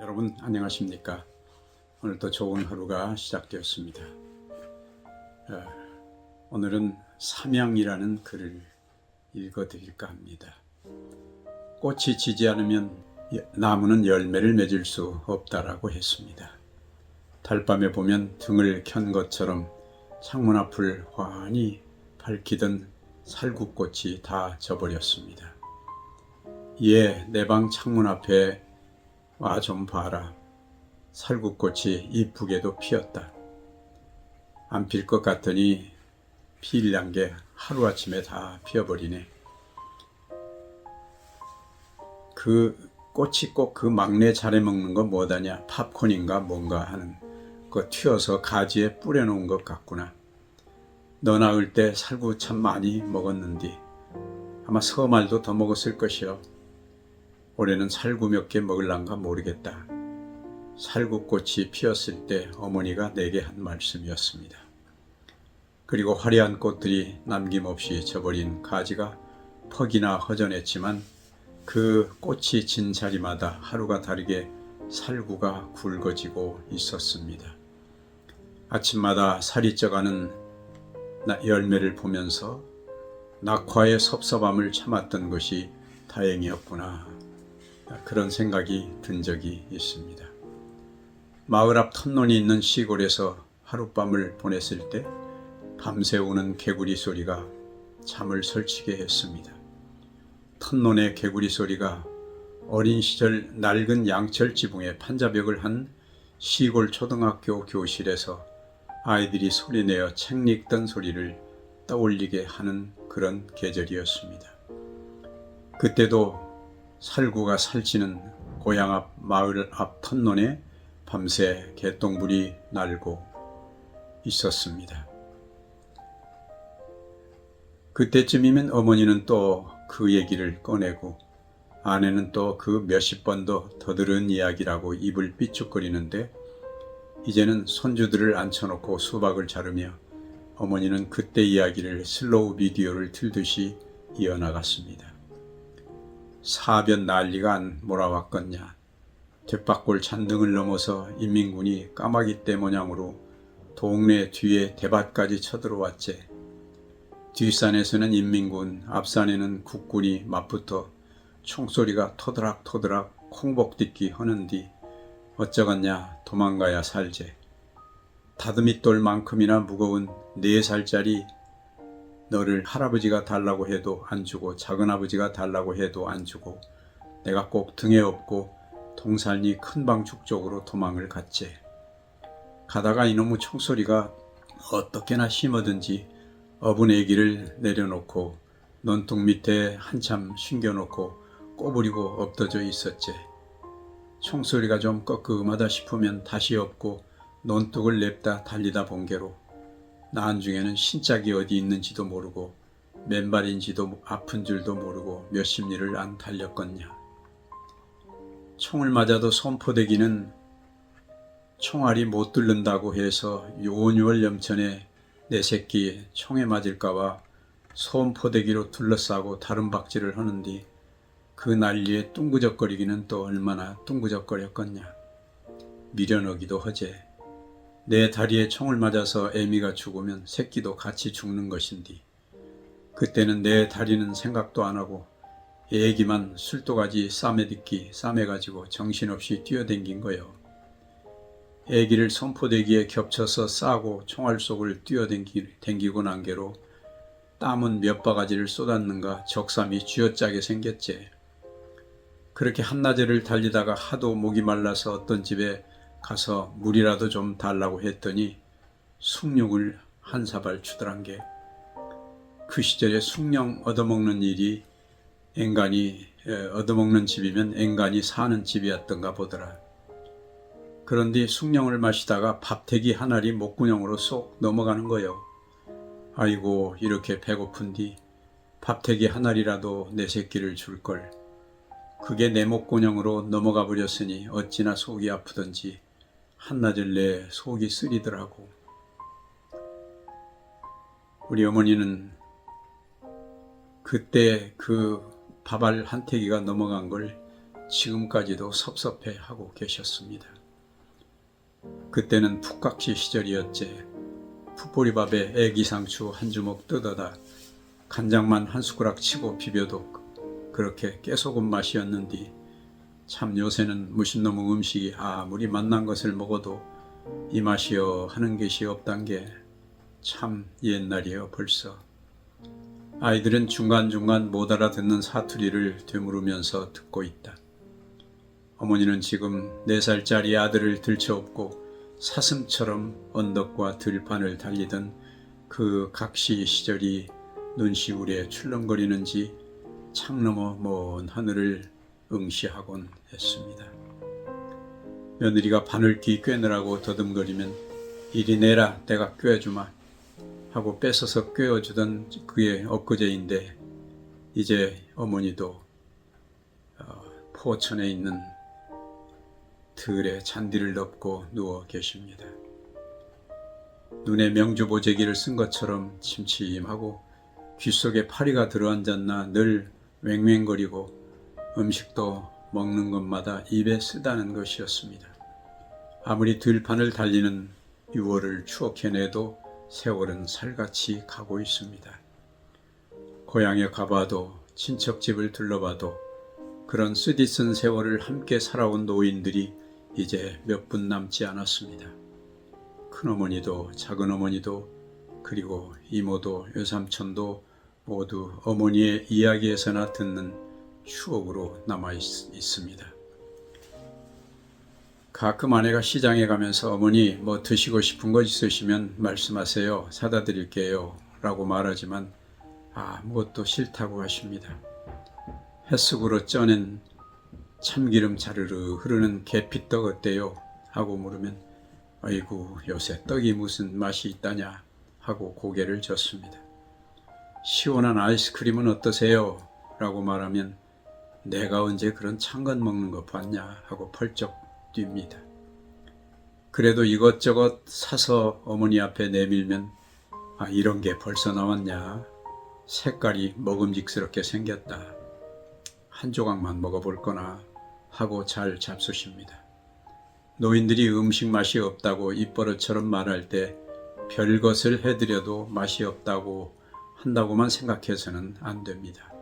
여러분 안녕하십니까? 오늘도 좋은 하루가 시작되었습니다. 어, 오늘은 삼양이라는 글을 읽어드릴까 합니다. 꽃이 지지 않으면 나무는 열매를 맺을 수 없다라고 했습니다. 달밤에 보면 등을 켠 것처럼 창문 앞을 환히 밝히던 살구꽃이 다 져버렸습니다. 예, 내방 창문 앞에 와좀 봐라. 살구꽃이 이쁘게도 피었다. 안 필 것 같더니 피일란 게 하루아침에 다 피어버리네. 그 꽃이 꼭 그 막내 잘해 먹는 거 뭐다냐? 팝콘인가 뭔가 하는 거 튀어서 가지에 뿌려놓은 것 같구나. 너 낳을 때 살구 참 많이 먹었는디 아마 서말도 더 먹었을 것이요. 올해는 살구 몇 개 먹을란가 모르겠다. 살구꽃이 피었을 때 어머니가 내게 한 말씀이었습니다. 그리고 화려한 꽃들이 남김없이 져버린 가지가 퍽이나 허전했지만 그 꽃이 진 자리마다 하루가 다르게 살구가 굵어지고 있었습니다. 아침마다 살이 쪄가는 나- 열매를 보면서 낙화의 섭섭함을 참았던 것이 다행이었구나. 그런 생각이 든 적이 있습니다. 마을 앞 턴론이 있는 시골에서 하룻밤을 보냈을 때 밤새 우는 개구리 소리가 잠을 설치게 했습니다. 턴론의 개구리 소리가 어린 시절 낡은 양철 지붕에 판자벽을 한 시골 초등학교 교실에서 아이들이 소리내어 책 읽던 소리를 떠올리게 하는 그런 계절이었습니다. 그때도 살구가 살찌는 고향 앞 마을 앞 턴론에 밤새 개똥불이 날고 있었습니다. 그때쯤이면 어머니는 또 그 얘기를 꺼내고 아내는 또 그 몇십 번도 더 들은 이야기라고 입을 삐죽거리는데 이제는 손주들을 앉혀놓고 수박을 자르며 어머니는 그때 이야기를 슬로우 비디오를 틀듯이 이어나갔습니다. 사변 난리가 안 몰아왔겠냐. 뒷바골 잔등을 넘어서 인민군이 까마귀 떼 모양으로 동네 뒤에 대밭까지 쳐들어왔지. 뒷산에서는 인민군, 앞산에는 국군이 맞붙어 총소리가 토드락토드락 콩복딛기 하는디 어쩌겠냐 도망가야 살제. 다듬이 돌만큼이나 무거운 네 살짜리 너를 할아버지가 달라고 해도 안 주고 작은아버지가 달라고 해도 안 주고 내가 꼭 등에 업고 동산리 큰방축 쪽으로 도망을 갔지. 가다가 이놈의 총소리가 어떻게나 심하든지 어분 애기를 내려놓고 논둑 밑에 한참 숨겨놓고 꼬부리고 엎어져 있었지. 총소리가 좀 꺾음하다 싶으면 다시 엎고 논둑을 냅다 달리다 본게로 나안중에는 신짝이 어디 있는지도 모르고 맨발인지도 아픈 줄도 모르고 몇십 리를 안 달렸겠냐. 총을 맞아도 손포대기는 총알이 못 뚫는다고 해서 요원유월 염천에 내 새끼 총에 맞을까봐 손포대기로 둘러싸고 다른 박질을 하는디 그 난리에 뚱구적거리기는 또 얼마나 뚱구적거렸겠냐. 미련하기도 허제. 내 다리에 총을 맞아서 애미가 죽으면 새끼도 같이 죽는 것인디. 그때는 내 다리는 생각도 안 하고 애기만 술도가지 싸매듣기 싸매가지고 정신없이 뛰어댕긴 거요. 애기를 손포대기에 겹쳐서 싸고 총알 속을 뛰어댕기고 난 게로 땀은 몇 바가지를 쏟았는가 적삼이 쥐어짜게 생겼지. 그렇게 한낮에를 달리다가 하도 목이 말라서 어떤 집에 가서 물이라도 좀 달라고 했더니 숭늉을 한 사발 주더란 게 그 시절에 숭늉 얻어먹는 일이 앵간히 에, 얻어먹는 집이면 앵간히 사는 집이었던가 보더라. 그런데 숭늉을 마시다가 밥태기 한 알이 목구멍으로 쏙 넘어가는 거요. 아이고 이렇게 배고픈디 밥태기 한 알이라도 내 새끼를 줄 걸. 그게 내 목구멍으로 넘어가 버렸으니 어찌나 속이 아프던지 한낮을 내 속이 쓰리더라고. 우리 어머니는 그때 그 밥알 한 태기가 넘어간 걸 지금까지도 섭섭해 하고 계셨습니다. 그때는 푹각시 시절이었제. 풋보리밥에 애기상추 한 주먹 뜯어다 간장만 한 숟가락 치고 비벼도 그렇게 깨소금 맛이었는디 참 요새는 무신놈의 음식이 아무리 맛난 것을 먹어도 이 맛이여 하는 것이 없단 게 참 옛날이여 벌써 아이들은 중간중간 못 알아듣는 사투리를 되물으면서 듣고 있다. 어머니는 지금 네 살짜리 아들을 들쳐업고 사슴처럼 언덕과 들판을 달리던 그 각시 시절이 눈시울에 출렁거리는지 창 너머 먼 하늘을 응시하곤 했습니다. 며느리가 바늘 귀 꿰느라고 더듬거리면 이리 내라 내가 꿰주마 하고 뺏어서 꿰어주던 그의 엊그제인데 이제 어머니도 어, 포천에 있는 들에 잔디를 덮고 누워 계십니다. 눈에 명주보재기를 쓴 것처럼 침침하고 귀 속에 파리가 들어앉았나 늘 왱왱거리고 음식도 먹는 것마다 입에 쓰다는 것이었습니다. 아무리 들판을 달리는 6월을 추억해내도 세월은 살같이 가고 있습니다. 고향에 가봐도 친척집을 둘러봐도 그런 쓰디쓴 세월을 함께 살아온 노인들이 이제 몇 분 남지 않았습니다. 큰어머니도 작은어머니도 그리고 이모도 외삼촌도 모두 어머니의 이야기에서나 듣는 추억으로 남아 있, 있습니다. 가끔 아내가 시장에 가면서 어머니 뭐 드시고 싶은 거 있으시면 말씀하세요. 사다 드릴게요. 라고 말하지만 아무것도 싫다고 하십니다. 햇쑥으로 쪄낸 참기름 자르르 흐르는 계피떡 어때요? 하고 물으면 아이고 요새 떡이 무슨 맛이 있다냐 하고 고개를 젓습니다. 시원한 아이스크림은 어떠세요? 라고 말하면 내가 언제 그런 찬건 먹는 거 봤냐 하고 펄쩍 뜁니다. 그래도 이것저것 사서 어머니 앞에 내밀면 아 이런 게 벌써 나왔냐 색깔이 먹음직스럽게 생겼다 한 조각만 먹어볼 거나 하고 잘 잡수십니다. 노인들이 음식 맛이 없다고 입버릇처럼 말할 때 별것을 해드려도 맛이 없다고 한다고만 생각해서는 안 됩니다.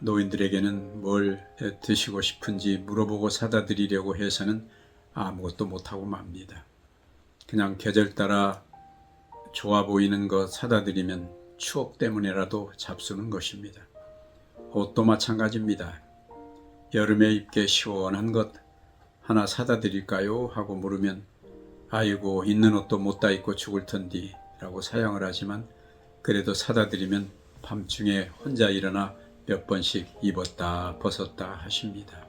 노인들에게는 뭘 드시고 싶은지 물어보고 사다 드리려고 해서는 아무것도 못하고 맙니다. 그냥 계절 따라 좋아 보이는 것 사다 드리면 추억 때문에라도 잡수는 것입니다. 옷도 마찬가지입니다. 여름에 입기 시원한 것 하나 사다 드릴까요? 하고 물으면 아이고 있는 옷도 못 다 입고 죽을 텐디 라고 사양을 하지만 그래도 사다 드리면 밤중에 혼자 일어나 몇 번씩 입었다 벗었다 하십니다.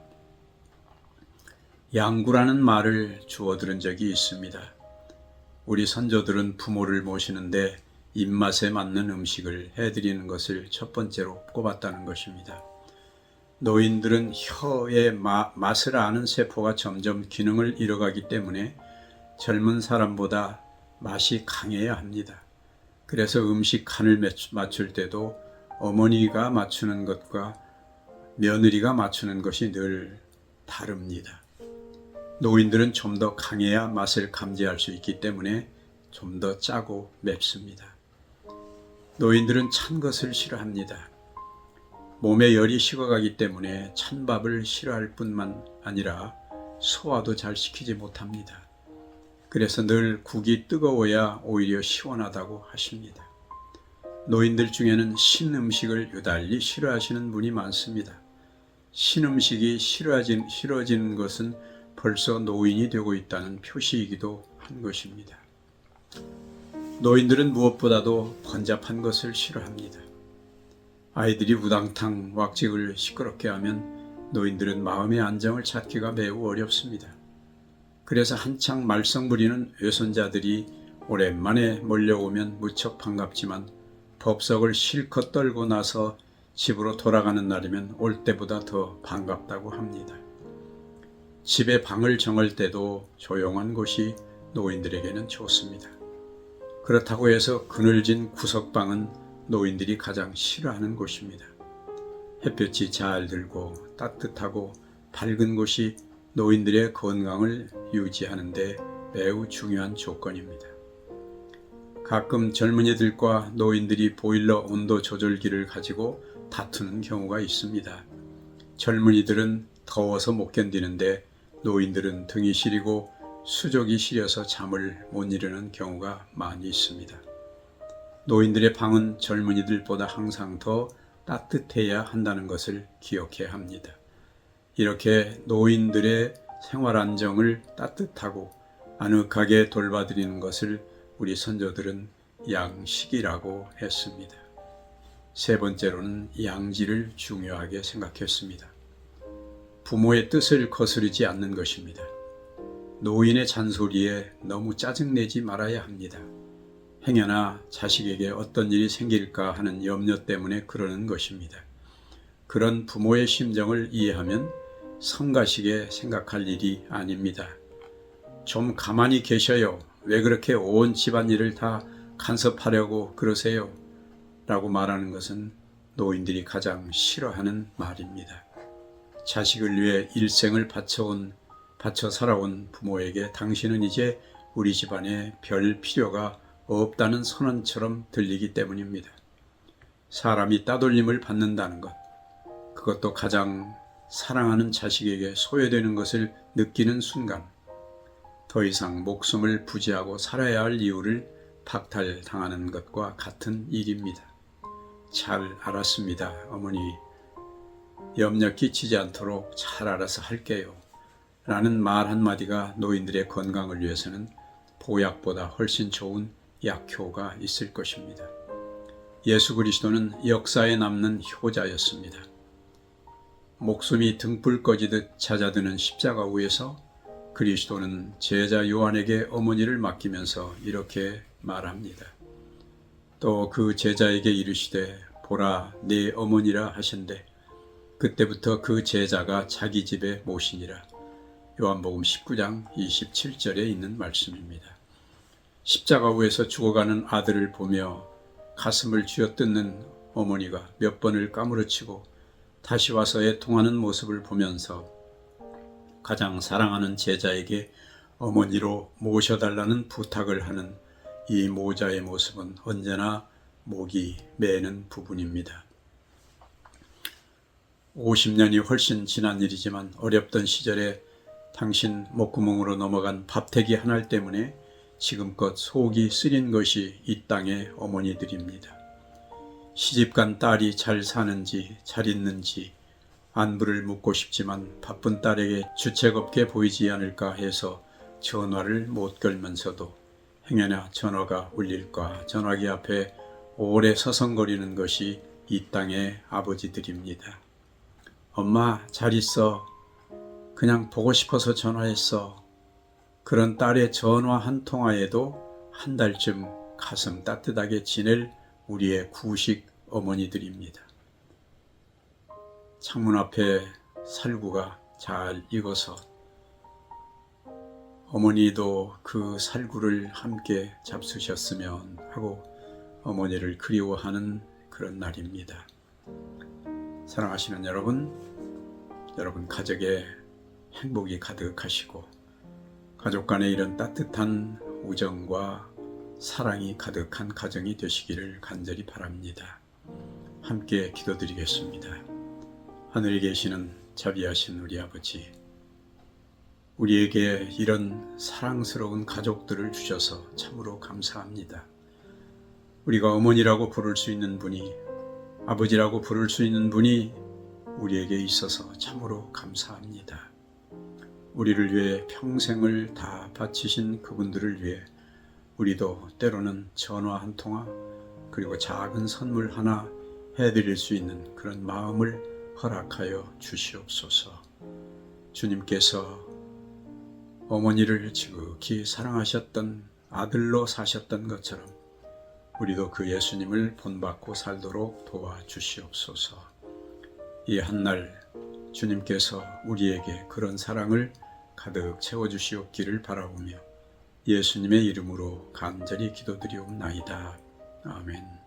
양구라는 말을 주워 들은 적이 있습니다. 우리 선조들은 부모를 모시는데 입맛에 맞는 음식을 해드리는 것을 첫 번째로 꼽았다는 것입니다. 노인들은 혀의 마, 맛을 아는 세포가 점점 기능을 잃어가기 때문에 젊은 사람보다 맛이 강해야 합니다. 그래서 음식 간을 맞출 때도 어머니가 맞추는 것과 며느리가 맞추는 것이 늘 다릅니다. 노인들은 좀 더 강해야 맛을 감지할 수 있기 때문에 좀 더 짜고 맵습니다. 노인들은 찬 것을 싫어합니다. 몸에 열이 식어가기 때문에 찬 밥을 싫어할 뿐만 아니라 소화도 잘 시키지 못합니다. 그래서 늘 국이 뜨거워야 오히려 시원하다고 하십니다. 노인들 중에는 신 음식을 유달리 싫어하시는 분이 많습니다. 신 음식이 싫어진, 싫어지는 것은 벌써 노인이 되고 있다는 표시이기도 한 것입니다. 노인들은 무엇보다도 번잡한 것을 싫어합니다. 아이들이 우당탕 왁직을 시끄럽게 하면 노인들은 마음의 안정을 찾기가 매우 어렵습니다. 그래서 한창 말썽 부리는 외손자들이 오랜만에 몰려오면 무척 반갑지만 법석을 실컷 떨고 나서 집으로 돌아가는 날이면 올 때보다 더 반갑다고 합니다. 집에 방을 정할 때도 조용한 곳이 노인들에게는 좋습니다. 그렇다고 해서 그늘진 구석방은 노인들이 가장 싫어하는 곳입니다. 햇볕이 잘 들고 따뜻하고 밝은 곳이 노인들의 건강을 유지하는데 매우 중요한 조건입니다. 가끔 젊은이들과 노인들이 보일러 온도 조절기를 가지고 다투는 경우가 있습니다. 젊은이들은 더워서 못 견디는데 노인들은 등이 시리고 수족이 시려서 잠을 못 이루는 경우가 많이 있습니다. 노인들의 방은 젊은이들보다 항상 더 따뜻해야 한다는 것을 기억해야 합니다. 이렇게 노인들의 생활 안정을 따뜻하고 아늑하게 돌봐드리는 것을 우리 선조들은 양식이라고 했습니다. 세 번째로는 양지를 중요하게 생각했습니다. 부모의 뜻을 거스르지 않는 것입니다. 노인의 잔소리에 너무 짜증내지 말아야 합니다. 행여나 자식에게 어떤 일이 생길까 하는 염려 때문에 그러는 것입니다. 그런 부모의 심정을 이해하면 성가시게 생각할 일이 아닙니다. 좀 가만히 계셔요. 왜 그렇게 온 집안일을 다 간섭하려고 그러세요? 라고 말하는 것은 노인들이 가장 싫어하는 말입니다. 자식을 위해 일생을 바쳐온, 바쳐 살아온 부모에게 당신은 이제 우리 집안에 별 필요가 없다는 선언처럼 들리기 때문입니다. 사람이 따돌림을 받는다는 것, 그것도 가장 사랑하는 자식에게 소외되는 것을 느끼는 순간, 더 이상 목숨을 부지하고 살아야 할 이유를 박탈당하는 것과 같은 일입니다. 잘 알았습니다, 어머니. 염려 끼치지 않도록 잘 알아서 할게요. 라는 말 한마디가 노인들의 건강을 위해서는 보약보다 훨씬 좋은 약효가 있을 것입니다. 예수 그리스도는 역사에 남는 효자였습니다. 목숨이 등불 꺼지듯 찾아드는 십자가 위에서 그리스도는 제자 요한에게 어머니를 맡기면서 이렇게 말합니다. 또 그 제자에게 이르시되 보라 네 어머니라 하신대 그때부터 그 제자가 자기 집에 모시니라. 요한복음 19장 27절에 있는 말씀입니다. 십자가 위에서 죽어가는 아들을 보며 가슴을 쥐어뜯는 어머니가 몇 번을 까무러치고 다시 와서 애통하는 모습을 보면서 가장 사랑하는 제자에게 어머니로 모셔달라는 부탁을 하는 이 모자의 모습은 언제나 목이 매는 부분입니다. 50년이 훨씬 지난 일이지만 어렵던 시절에 당신 목구멍으로 넘어간 밥태기 하나 때문에 지금껏 속이 쓰린 것이 이 땅의 어머니들입니다. 시집간 딸이 잘 사는지 잘 있는지 안부를 묻고 싶지만 바쁜 딸에게 주책 없게 보이지 않을까 해서 전화를 못 걸면서도 행여나 전화가 울릴까 전화기 앞에 오래 서성거리는 것이 이 땅의 아버지들입니다. 엄마 잘 있어. 그냥 보고 싶어서 전화했어. 그런 딸의 전화 한 통화에도 한 달쯤 가슴 따뜻하게 지낼 우리의 구식 어머니들입니다. 창문 앞에 살구가 잘 익어서 어머니도 그 살구를 함께 잡수셨으면 하고 어머니를 그리워하는 그런 날입니다. 사랑하시는 여러분, 여러분 가족의 행복이 가득하시고 가족 간의 이런 따뜻한 우정과 사랑이 가득한 가정이 되시기를 간절히 바랍니다. 함께 기도드리겠습니다. 하늘에 계시는 자비하신 우리 아버지, 우리에게 이런 사랑스러운 가족들을 주셔서 참으로 감사합니다. 우리가 어머니라고 부를 수 있는 분이 아버지라고 부를 수 있는 분이 우리에게 있어서 참으로 감사합니다. 우리를 위해 평생을 다 바치신 그분들을 위해 우리도 때로는 전화 한 통화 그리고 작은 선물 하나 해드릴 수 있는 그런 마음을 허락하여 주시옵소서. 주님께서 어머니를 지극히 사랑하셨던 아들로 사셨던 것처럼 우리도 그 예수님을 본받고 살도록 도와주시옵소서. 이 한날 주님께서 우리에게 그런 사랑을 가득 채워주시옵기를 바라보며 예수님의 이름으로 간절히 기도드리옵나이다. 아멘.